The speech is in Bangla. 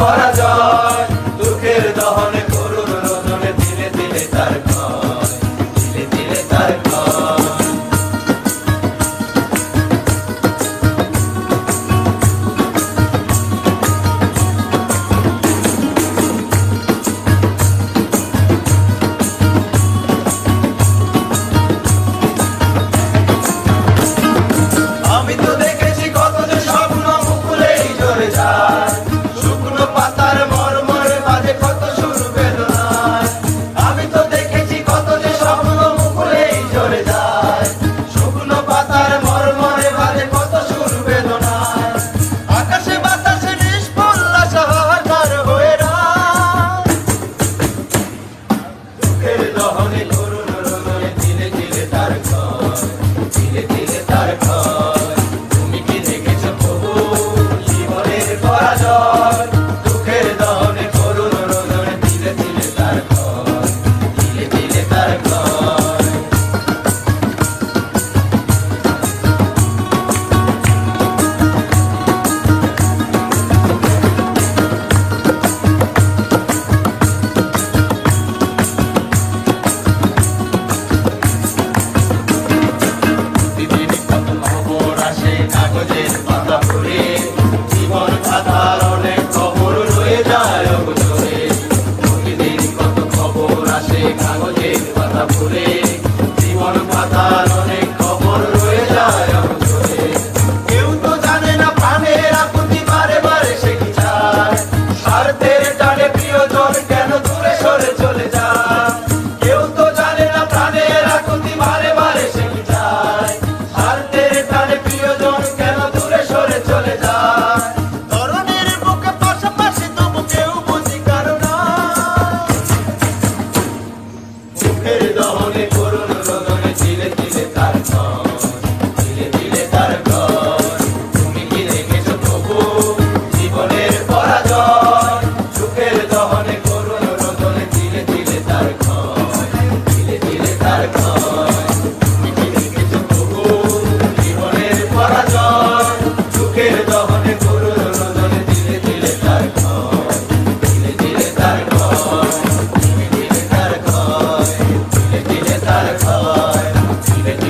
পরাজয় Acontece. দুঃখের দহনে করুণ রোদনে ছিলে ছিলে তার ছিলে ছিলে তার তুমি কি রেখেছো প্রভু? জীবনের পরাজয়। সুখের দহনে করুণ রোদনে ছিলে ছিলে তার ছিলে ছিলে তার